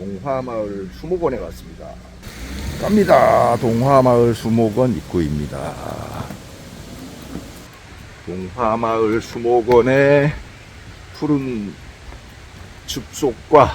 동화마을 수목원에 왔습니다. 갑니다. 동화마을 수목원 입구입니다. 동화마을 수목원의 푸른 숲속과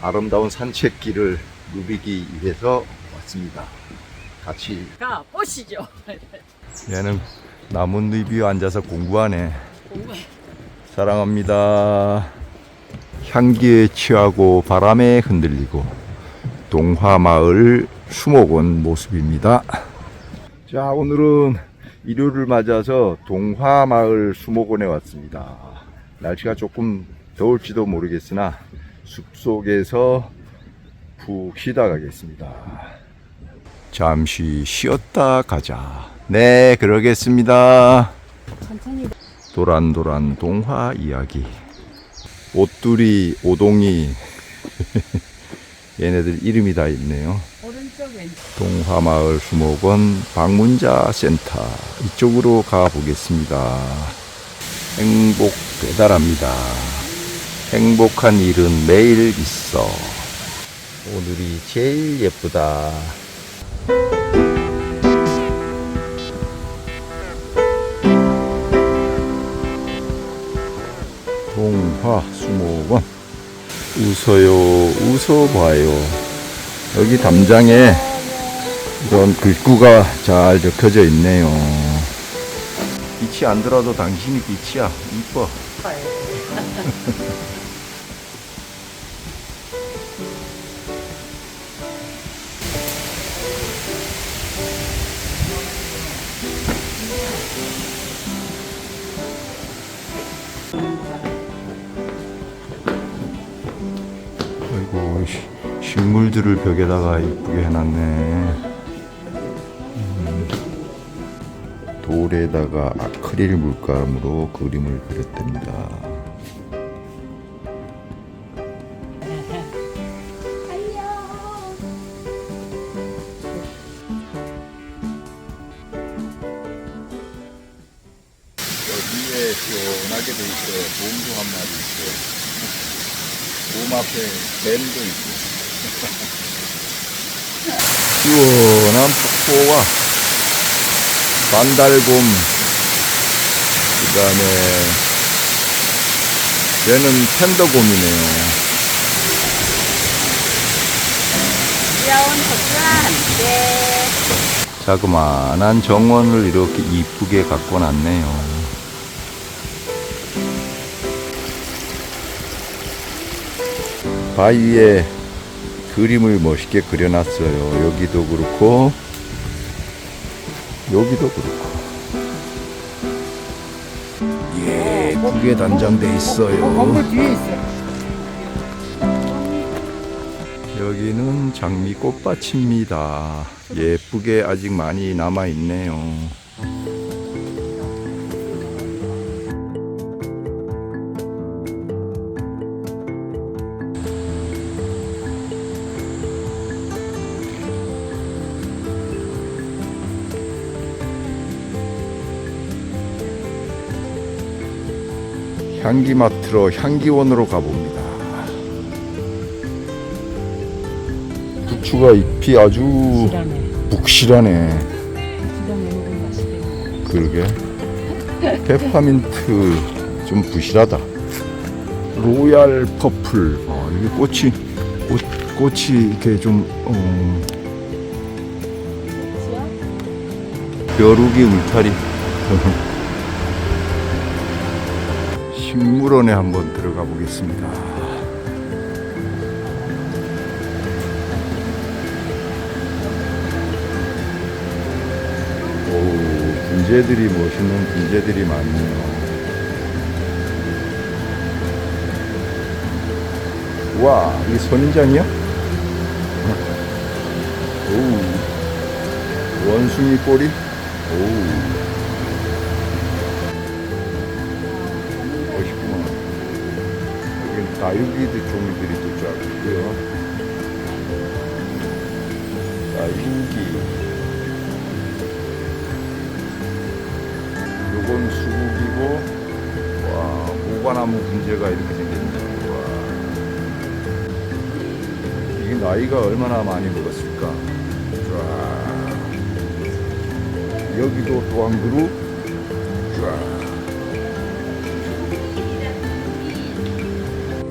아름다운 산책길을 누비기 위해서 왔습니다. 같이 가 보시죠. 얘는 나뭇잎 위에 앉아서 공부하네. 사랑합니다. 향기에 취하고 바람에 흔들리고 동화마을 수목 원 모습입니다. 자, 오늘은 일요일을 맞아서 동화마을 수목원에 왔습니다. 날씨가 조금 더울지도 모르겠으나 숲속에서 푹 쉬다 가겠습니다. 잠시 쉬었다 가자. 네, 그러겠습니다. 도란도란 동화 이야기. 오뚜리, 오동이. 얘네들 이름이 다 있네요. 동화마을 수목원 방문자 센터. 이쪽으로 가 보겠습니다. 행복 배달합니다. 행복한 일은 매일 있어. 오늘이 제일 예쁘다. 화 수목원. 웃어요 웃어봐요. 여기 담장에 이런 글구가 잘 적혀져 있네요. 빛이 안 들어도 당신이 빛이야. 이뻐 식물들을 벽에다가 이쁘게 해놨네. 음, 돌에다가 아크릴 물감으로 그림을 그렸답니다. 여기에 시원하게 돼 있어요. 몸도 한 마리 있어요 몸 앞에 뱀도 있고 시원한 폭포와 반달곰 그 다음에 얘는 팬더곰이네요. 네. 자그마한 정원을 이렇게 이쁘게 갖고 놨네요 바위에 그림을 멋있게 그려놨어요. 여기도 그렇고, 여기도 그렇고. 예쁘게 단장돼 있어요. 있어. 여기는 장미 꽃밭입니다. 예쁘게 아직 많이 남아 있네요. 향기마트로 향기원으로 가봅니다. 부추가 잎이 아주. 묵실하네. 그러게. 페퍼민트 좀 부실하다. 로얄 퍼플. 어, 여기 꽃이 꽃, 꽃이 이렇게 좀 어, 벼룩이 울타리. 식물원에 한번 들어가 보겠습니다. 오, 분재들이 멋있는 분재들이 많네요. 와, 이게 선인장이야? 오, 원숭이 꼬리? 오, 다육이들 종류들이 또쫙 있고요. 다육이. 요건 수국이고, 와, 모과나무 분재가 이렇게 생겼네. 와. 이 나이가 얼마나 많이 먹었을까. 쫙. 여기도 또한 그룹. 쫙.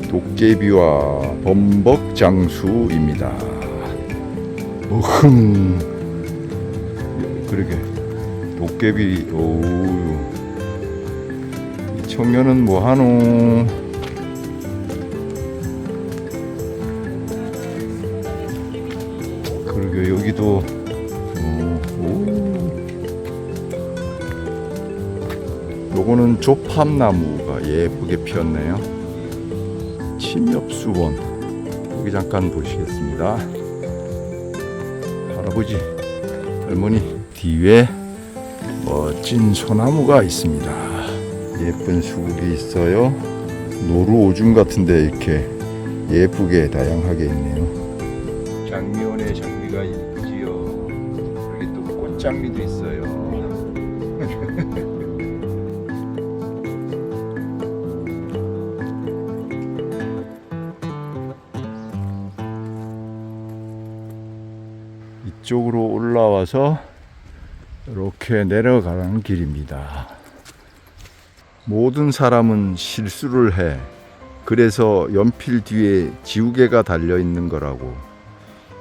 도깨비와 범벅 장수입니다. 어흥. 그러게. 도깨비, 오우. 이 청년은 뭐 하노? 그러게 여기도 어, 오. 요거는 조팝나무가 예쁘게 피었네요. 침엽수원 여기 잠깐 보시겠습니다. 할아버지, 할머니 뒤에 멋진 소나무가 있습니다. 예쁜 수국이 있어요. 노루 오줌 같은데 이렇게 예쁘게 다양하게 있네요. 장미원에 장미가 있지요. 여기 또 꽃장미도 있어요. 이쪽으로 올라와서 이렇게 내려가는 길입니다. 모든 사람은 실수를 해. 그래서 연필 뒤에 지우개가 달려 있는 거라고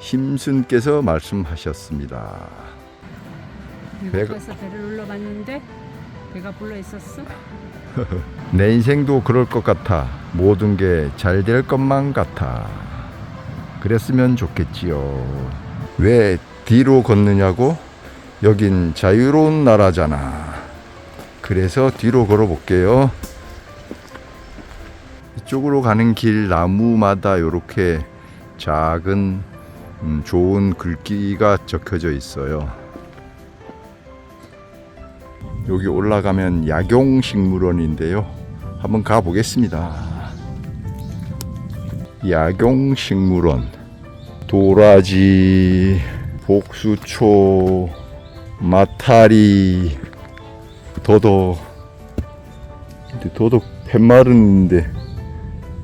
힘순께서 말씀하셨습니다. 배가- 배를 눌러봤는데 배가 불러 있었어? 내 인생도 그럴 것 같아. 모든 게 잘 될 것만 같아. 그랬으면 좋겠지요. 왜 뒤로 걷느냐고? 여긴 자유로운 나라잖아. 그래서 뒤로 걸어 볼게요. 이쪽으로 가는 길 나무마다 이렇게 작은 음, 좋은 글귀가 적혀져 있어요. 여기 올라가면 약용식물원인데요. 한번 가 보겠습니다. 약용식물원 도라지, 복수초, 마타리, 도덕. 근데 도덕 팻말은인데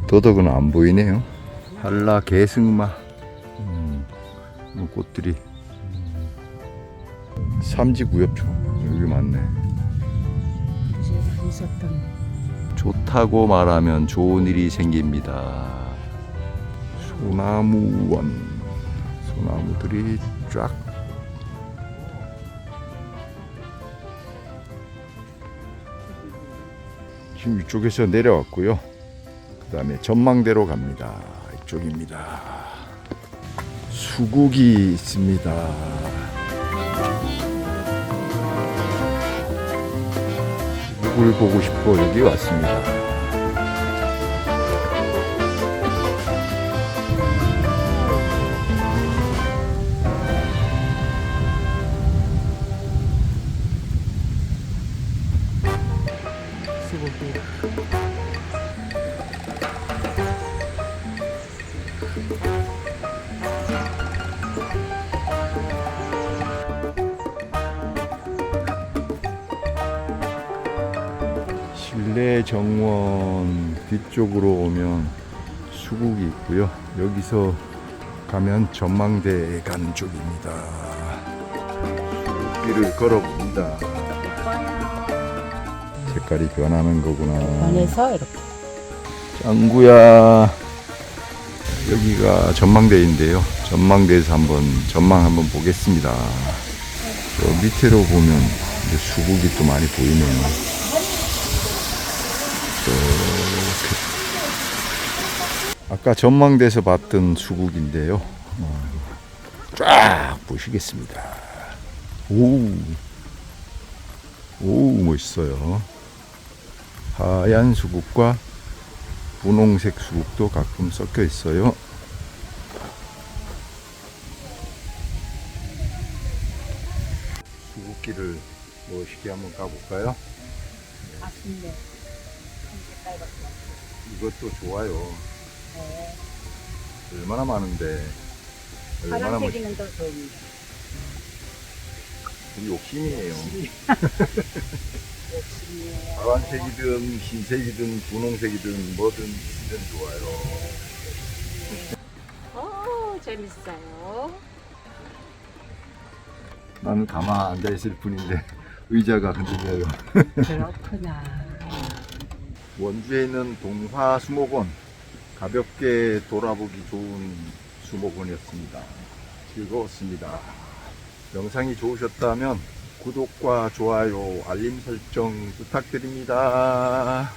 도덕은 안 보이네요. 한라 개승마. 음, 뭐 꽃들이 음, 삼지구엽초 여기 많네. 좋다고 말하면 좋은 일이 생깁니다. 소나무원 소나무들이 쫙 지금 이쪽에서 내려왔고요. 그 다음에 전망대로 갑니다. 이쪽입니다. 수국이 있습니다. 수국을 보고 싶어 여기 왔습니다. 실내 정원 뒤쪽으로 오면 수국이 있고요. 여기서 가면 전망대에 가는 쪽입니다. 수국길을 걸어봅니다. 색깔이 변하는 거구나. 안에서 이렇게 짱구야. 여기가 전망대인데요. 전망대에서 한번 전망 한번 보겠습니다. 저 밑으로 보면 수국이 또 많이 보이네요. 아까 전망대에서 봤던 수국인데요. 어, 쫙 보시겠습니다. 오, 오 멋있어요. 하얀 수국과 분홍색 수국도 가끔 섞여 있어요. 수국길을 멋있게 한번 가볼까요? 아픈데 이것도 좋아요. 네. 얼마나 많은데. 얼마나 멋있... 파란색이는 더 좋은데 우리 욕심이에요. 역시 파란색이든 흰색이든 분홍색이든 뭐든 이든 좋아요. 어 아우 재밌어요. 나는 가만 앉아 있을 뿐인데 의자가 흔들려요. 그렇구나. 원주에 있는 동화 수목원 가볍게 돌아보기 좋은 수목원이었습니다. 즐거웠습니다. 영상이 좋으셨다면 구독과 좋아요, 알림 설정 부탁드립니다.